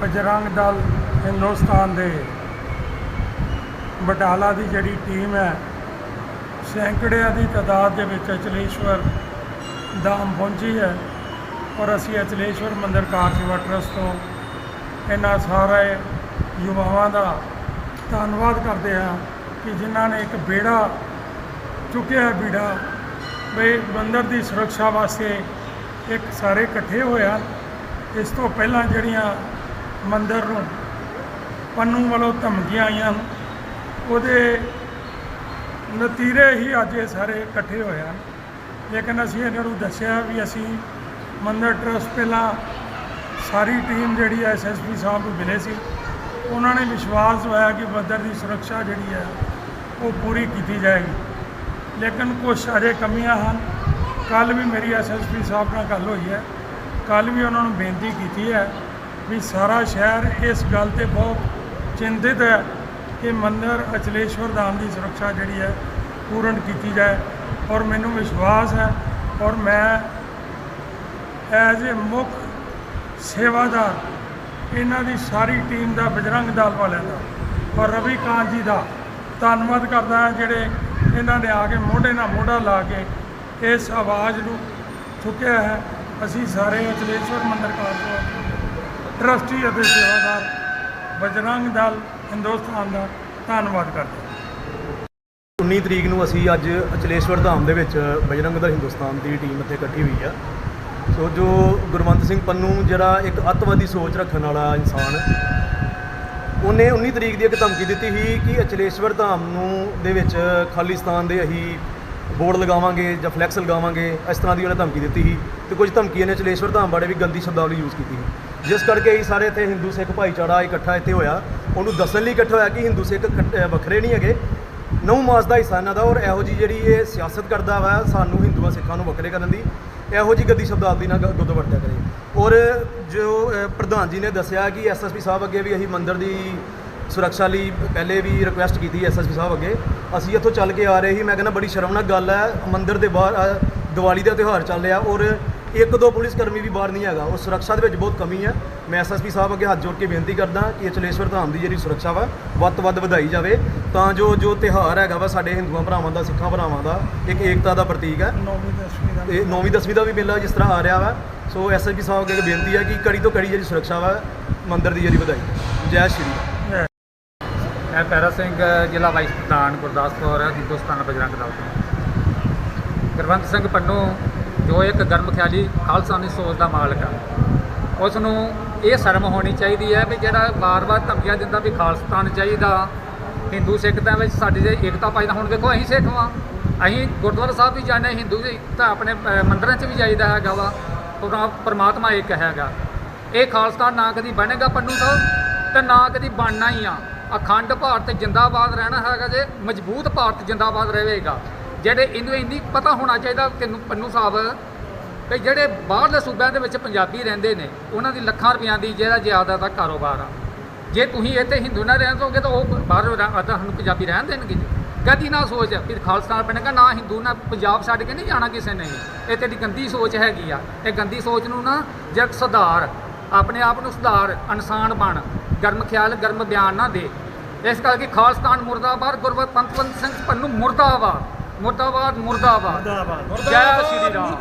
ਬਜਰੰਗ ਦਲ ਹਿੰਦੁਸਤਾਨ ਦੇ ਬਟਾਲਾ ਦੀ ਜਿਹੜੀ ਟੀਮ ਹੈ, ਸੈਂਕੜਿਆਂ ਦੀ ਤਾਦਾਦ ਦੇ ਵਿੱਚ ਅਚਲੇਸ਼ਵਰ ਦਾਮ ਪਹੁੰਚੀ ਹੈ ਔਰ ਅਸੀਂ ਅਚਲੇਸ਼ਵਰ ਮੰਦਿਰ ਕਾਰ ਸੇਵਾ ਟਰਸਟ ਤੋਂ ਇਹਨਾਂ ਸਾਰੇ ਯੁਵਾਵਾਂ ਦਾ ਧੰਨਵਾਦ ਕਰਦੇ ਹਾਂ ਕਿ ਜਿਨ੍ਹਾਂ ਨੇ ਇੱਕ ਬੇੜਾ ਚੁੱਕਿਆ ਬੀੜਾ, ਵੀ ਮੰਦਿਰ ਦੀ ਸੁਰੱਖਿਆ ਵਾਸਤੇ ਇੱਕ ਸਾਰੇ ਇਕੱਠੇ ਹੋਇਆ ਇਸ ਤੋਂ ਪਹਿਲਾਂ ਜਿਹੜੀਆਂ ਮੰਦਰ ਨੂੰ, ਪੰਨੂ ਵੱਲੋਂ ਧਮਕੀਆਂ ਆਈਆਂ ਉਹਦੇ ਨਤੀਰੇ ਹੀ ਅੱਜ ਇਹ ਸਾਰੇ ਇਕੱਠੇ ਹੋਏ ਹਨ। ਲੇਕਿਨ ਅਸੀਂ ਇਹਨਾਂ ਨੂੰ ਦੱਸਿਆ ਵੀ ਅਸੀਂ ਮੰਦਰ ਟਰਸਟ ਪਹਿਲਾਂ ਸਾਰੀ ਟੀਮ ਜਿਹੜੀ ਹੈ ਐਸਐਸਪੀ ਸਾਹਿਬ ਨੂੰ ਮਿਲੇ ਸੀ। ਉਹਨਾਂ ਨੇ ਵਿਸ਼ਵਾਸ ਦਵਾਇਆ ਕਿ ਮੰਦਰ ਦੀ ਸੁਰੱਖਿਆ ਜਿਹੜੀ ਹੈ ਉਹ ਪੂਰੀ ਕੀਤੀ ਜਾਏਗੀ। ਲੇਕਿਨ ਕੁਝ ਸਾਰੇ ਕਮੀਆਂ ਹਨ। ਕੱਲ ਵੀ ਮੇਰੀ ਐਸਐਸਪੀ ਸਾਹਿਬ ਨਾਲ ਗੱਲ ਹੋਈ ਹੈ। ਕੱਲ ਵੀ ਉਹਨਾਂ ਨੂੰ ਬੇਨਤੀ ਕੀਤੀ ਹੈ ਵੀ ਸਾਰਾ ਸ਼ਹਿਰ ਇਸ ਗੱਲ ਤੇ ਬਹੁਤ ਚਿੰਤਿਤ ਹੈ ਕਿ ਮੰਦਰ ਅਚਲੇਸ਼ਵਰ ਧਾਮ ਦੀ ਸੁਰੱਖਿਆ ਜਿਹੜੀ ਹੈ ਪੂਰਨ ਕੀਤੀ ਜਾਏ। ਔਰ ਮੈਨੂੰ ਵਿਸ਼ਵਾਸ ਹੈ ਔਰ ਮੈਂ ਐਜ਼ ਏ ਮੁੱਖ ਸੇਵਾਦਾਰ ਇਹਨਾਂ ਦੀ ਸਾਰੀ ਟੀਮ ਦਾ ਬਜਰੰਗ ਦਲ ਵਾਲਿਆਂ ਦਾ ਔਰ ਰਵੀ ਕਾਂਤ ਜੀ ਦਾ ਧੰਨਵਾਦ ਕਰਦਾ ਹਾਂ ਜਿਹੜੇ ਇਹਨਾਂ ਨੇ ਆ ਕੇ ਮੋਢੇ ਨਾਲ ਮੋਢਾ ਲਾ ਕੇ ਇਸ ਆਵਾਜ਼ ਨੂੰ ਚੁੱਕਿਆ ਹੈ। ਅਸੀਂ ਸਾਰੇ ਅਚਲੇਸ਼ਵਰ ਮੰਦਿਰ ਕਾਰਜ ਟਰਸਟੀ ਅਤੇ ਸੇਵਾਦਾਰ ਬਜਰੰਗ ਦਲ ਹਿੰਦੁਸਤਾਨ ਦਾ ਧੰਨਵਾਦ ਕਰਦੇ ਹਾਂ। 19 ਤਰੀਕ ਨੂੰ ਅਸੀਂ ਅੱਜ ਅਚਲੇਸ਼ਵਰ ਧਾਮ ਦੇ ਵਿੱਚ ਬਜਰੰਗ ਦਲ ਹਿੰਦੁਸਤਾਨ ਦੀ ਟੀਮ ਇੱਥੇ ਇਕੱਠੀ ਹੋਈ ਆ। ਸੋ ਜੋ ਗੁਰਵੰਤ ਸਿੰਘ ਪੰਨੂ ਜਿਹੜਾ ਇੱਕ ਅੱਤਵਾਦੀ ਸੋਚ ਰੱਖਣ ਵਾਲਾ ਇਨਸਾਨ, ਉਹਨੇ 19 ਤਰੀਕ ਦੀ ਇੱਕ ਧਮਕੀ ਦਿੱਤੀ ਸੀ ਕਿ ਅਚਲੇਸ਼ਵਰ ਧਾਮ ਨੂੰ ਦੇ ਵਿੱਚ ਖਾਲਿਸਤਾਨ ਦੇ ਅਸੀਂ ਬੋਰਡ ਲਗਾਵਾਂਗੇ ਜਾਂ ਫਲੈਕਸ ਲਗਾਵਾਂਗੇ, ਇਸ ਤਰ੍ਹਾਂ ਦੀ ਉਹਨੇ ਧਮਕੀ ਦਿੱਤੀ ਸੀ। ਤੇ ਕੁਝ ਧਮਕੀਆਂ ਨੇ ਅਚਲੇਸ਼ਵਰ ਧਾਮ ਬਾਰੇ ਵੀ ਗੰਦੀ ਸ਼ਬਦਾਵਲੀ ਯੂਜ਼ ਕੀਤੀ ਸੀ। ਜਿਸ ਕਰਕੇ ਅਸੀਂ ਸਾਰੇ ਇੱਥੇ ਹਿੰਦੂ ਸਿੱਖ ਭਾਈਚਾਰਾ ਇਕੱਠਾ ਇੱਥੇ ਹੋਇਆ। ਉਹਨੂੰ ਦੱਸਣ ਲਈ ਇਕੱਠਾ ਹੋਇਆ ਕਿ ਹਿੰਦੂ ਸਿੱਖ ਇਕੱਠੇ- ਵੱਖਰੇ ਨਹੀਂ ਹੈਗੇ। ਨੌ ਮਾਸ ਦਾ ਹਿੱਸਾ ਇਹਨਾਂ ਦਾ ਔਰ ਇਹੋ ਜੀ ਜਿਹੜੀ ਇਹ ਸਿਆਸਤ ਕਰਦਾ ਵਾ, ਸਾਨੂੰ ਹਿੰਦੂਆਂ ਸਿੱਖਾਂ ਨੂੰ ਵੱਖਰੇ ਕਰਨ ਦੀ, ਇਹੋ ਜੀ ਗੱਦੀ ਸ਼ਬਦਾਵਲੀ ਨਾਲ ਗੁੱਦ ਵਰਤਿਆ ਕਰੇ। ਔਰ ਜੋ ਪ੍ਰਧਾਨ ਜੀ ਨੇ ਦੱਸਿਆ ਕਿ ਐਸਐਸਪੀ ਸਾਹਿਬ ਅੱਗੇ ਵੀ ਅਸੀਂ ਮੰਦਿਰ ਦੀ ਸੁਰੱਖਿਆ ਲਈ ਪਹਿਲੇ ਵੀ ਰਿਕੁਐਸਟ ਕੀਤੀ ਐਸਐਸਪੀ ਸਾਹਿਬ ਅੱਗੇ। ਅਸੀਂ ਇੱਥੋਂ ਚੱਲ ਕੇ ਆ ਰਹੇ ਸੀ। ਮੈਂ ਕਹਿੰਦਾ ਬੜੀ ਸ਼ਰਮਨਾਕ ਗੱਲ ਹੈ। ਮੰਦਿਰ ਦੇ ਬਾਹਰ ਦੀਵਾਲੀ ਦਾ ਤਿਉਹਾਰ ਚੱਲ ਰਿਹਾ ਔਰ ਇੱਕ ਦੋ ਪੁਲਿਸ ਕਰਮੀ ਵੀ ਬਾਹਰ ਨਹੀਂ ਹੈਗਾ। ਉਹ ਸੁਰੱਖਿਆ ਦੇ ਵਿੱਚ ਬਹੁਤ ਕਮੀ ਹੈ। ਮੈਂ ਐਸਐਸਪੀ ਸਾਹਿਬ ਅੱਗੇ ਹੱਥ ਜੋੜ ਕੇ ਬੇਨਤੀ ਕਰਦਾ ਕਿ ਅਚਲੇਸ਼ਵਰ ਧਾਮ ਦੀ ਜਿਹੜੀ ਸੁਰੱਖਿਆ ਵਾ ਵੱਧ ਤੋਂ ਵੱਧ ਵਧਾਈ ਜਾਵੇ। ਤਾਂ ਜੋ ਜੋ ਤਿਉਹਾਰ ਹੈਗਾ ਵਾ ਸਾਡੇ ਹਿੰਦੂਆਂ ਭਰਾਵਾਂ ਦਾ ਸਿੱਖਾਂ ਭਰਾਵਾਂ ਦਾ ਇੱਕ ਏਕਤਾ ਦਾ ਪ੍ਰਤੀਕ ਹੈ। ਨੌਵੀਂ ਦਸਵੀਂ ਦਾ। ਇਹ ਨੌਵੀਂ ਦਸਵੀਂ ਦਾ ਵੀ ਮੇਲਾ ਜਿਸ ਤਰ੍ਹਾਂ ਆ ਰਿਹਾ ਵਾ ਸੋ ਐਸਐਸਪੀ ਸਾਹਿਬ ਅੱਗੇ ਬੇਨਤੀ ਹੈ ਕਿ ਕੜੀ ਤੋਂ ਕੜੀ ਜਿਹੜੀ ਸੁਰੱਖਿਆ ਵਾ ਮੰਦਿਰ ਦੀ ਜਿਹੜੀ ਵਧਾਈ। ਜੈ ਸ਼੍ਰੀ ਮੈਂ ਪੈਰਾ ਸਿੰਘ ਜ਼ਿਲ੍ਹਾ ਵਾਈਸ ਪ੍ਰਧਾਨ ਗੁਰਦਾਸਪੁਰ ਹਿੰਦੁਸਤਾਨ ਬਜਰੰਗ ਦਲ ਤੋਂ। ਗੁਰਵੰਤ ਸਿੰਘ ਪੰਨੂ ਜੋ ਇੱਕ ਗਰਮ ਖਿਆਲੀ ਖਾਲਸਾਨੀ ਸੋਚ ਦਾ ਮਾਲਕ ਆ। ਉਸ ਨੂੰ ਇਹ ਸ਼ਰਮ ਹੋਣੀ ਚਾਹੀਦੀ ਹੈ ਵੀ ਜਿਹੜਾ ਵਾਰ-ਵਾਰ ਧਮਕੀਆਂ ਦਿੰਦਾ ਵੀ ਖਾਲਸਤਾਨ ਚਾਹੀਦਾ ਹਿੰਦੂ ਸਿੱਖ ਦੇ ਵਿੱਚ ਸਾਡੀ ਜੇ ਏਕਤਾ ਪਾਈਦਾ ਹੁਣ ਦੇਖੋ ਅਸੀਂ ਸਿੱਖ ਵਾਂ। ਅਸੀਂ ਗੁਰਦੁਆਰਾ ਸਾਹਿਬ ਵੀ ਜਾਂਦੇ ਹਾਂ, ਹਿੰਦੂ ਤਾਂ ਆਪਣੇ ਮੰਦਰਾਂ 'ਚ ਵੀ ਜਾਈਦਾ ਹੈਗਾ ਵਾ। ਪਰਮਾਤਮਾ ਇੱਕ ਹੈਗਾ। ਇਹ ਖਾਲਸਤਾਨ ਨਾ ਕਦੀ ਬਣੇਗਾ ਪੰਨੂ ਸਾਹਿਬ ਤੇ ਨਾ ਕਦੀ ਬਣਨਾ ਹੀ ਆ। ਅਖੰਡ ਭਾਰਤ ਜਿੰਦਾਬਾਦ ਰਹਿਣਾ ਹੈਗਾ ਜੇ ਮਜ਼ਬੂਤ ਭਾਰਤ ਜਿੰਦਾਬਾਦ ਰਹੇਗਾ। ਜਿਹੜੇ ਇਹਨੂੰ ਇੰਨੀ ਪਤਾ ਹੋਣਾ ਚਾਹੀਦਾ ਤੈਨੂੰ ਪੰਨੂ ਸਾਹਿਬ ਕਿ ਜਿਹੜੇ ਬਾਹਰਲੇ ਸੂਬਿਆਂ ਦੇ ਵਿੱਚ ਪੰਜਾਬੀ ਰਹਿੰਦੇ ਨੇ, ਉਹਨਾਂ ਦੀ ਲੱਖਾਂ ਰੁਪਈਆਂ ਦੀ ਜਿਹੜਾ ਜ਼ਿਆਦਾ ਦਾ ਕਾਰੋਬਾਰ ਆ। ਜੇ ਤੁਸੀਂ ਇੱਥੇ ਹਿੰਦੂ ਨਾ ਰਹਿੰਦੋਗੇ ਤਾਂ ਉਹ ਬਾਹਰੋਂ ਰਹਿ- ਸਾਨੂੰ ਪੰਜਾਬੀ ਰਹਿਣ ਦੇਣਗੇ ਕਦੀ ਨਾ ਸੋਚ, ਫਿਰ ਖਾਲਸਾ ਬਣੇਗਾ ਨਾ ਹਿੰਦੂ ਨਾ ਪੰਜਾਬ ਛੱਡ ਕੇ ਨਹੀਂ ਜਾਣਾ ਕਿਸੇ ਨੇ। ਇਹ ਤੇਰੀ ਗੰਦੀ ਸੋਚ ਹੈਗੀ ਆ। ਇਹ ਗੰਦੀ ਸੋਚ ਨੂੰ ਨਾ ਜਦ ਸੁਧਾਰ, ਆਪਣੇ ਆਪ ਨੂੰ ਸੁਧਾਰ, ਇਨਸਾਨ ਬਣ। ਗਰਮ ਖਿਆਲ, ਗਰਮ ਬਿਆਨ ਨਾ ਦੇ। ਇਸ ਕਰਕੇ ਖਾਲਸਤਾਨ ਮੁਰਦਾਬਾਦ ਗੁਰਬਤ ਪੰਥਵੰਤ ਸਿੰਘ ਪੰਨੂ ਮੁਰਦਾਬਾਦ। ਮੁਰਦਾਬਾਦ ਮੁਰਦਾਬਾਦ। ਜੈ ਸ਼੍ਰੀ ਰਾਮ।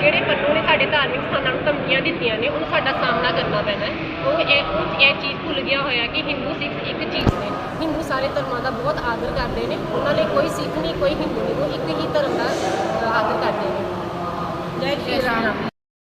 ਜਿਹੜੇ ਪੰਨੂ ਨੇ ਸਾਡੇ ਧਾਰਮਿਕ ਸਥਾਨਾਂ ਨੂੰ ਧਮਕੀਆਂ ਦਿੱਤੀਆਂ ਨੇ ਉਹਨੂੰ ਸਾਡਾ ਸਾਹਮਣਾ ਕਰਨਾ ਪੈਣਾ ਹੈ। ਉਹ ਇਹ ਉਹ ਇਹ ਚੀਜ਼ ਭੁੱਲ ਗਿਆ ਹੋਇਆ ਕਿ ਹਿੰਦੂ ਸਿੱਖ ਇੱਕ ਚੀਜ਼ ਨੇ। ਹਿੰਦੂ ਸਾਰੇ ਧਰਮਾਂ ਦਾ ਬਹੁਤ ਆਦਰ ਕਰਦੇ ਨੇ। ਉਹਨਾਂ ਲਈ ਕੋਈ ਸਿੱਖ ਨਹੀਂ ਕੋਈ ਹਿੰਦੂ ਨਹੀਂ ਉਹ ਇੱਕ ਹੀ ਧਰਮ ਦਾ ਆਦਰ ਕਰਦੇ ਨੇ। ਜੈ ਸ਼੍ਰੀ ਰਾਮ।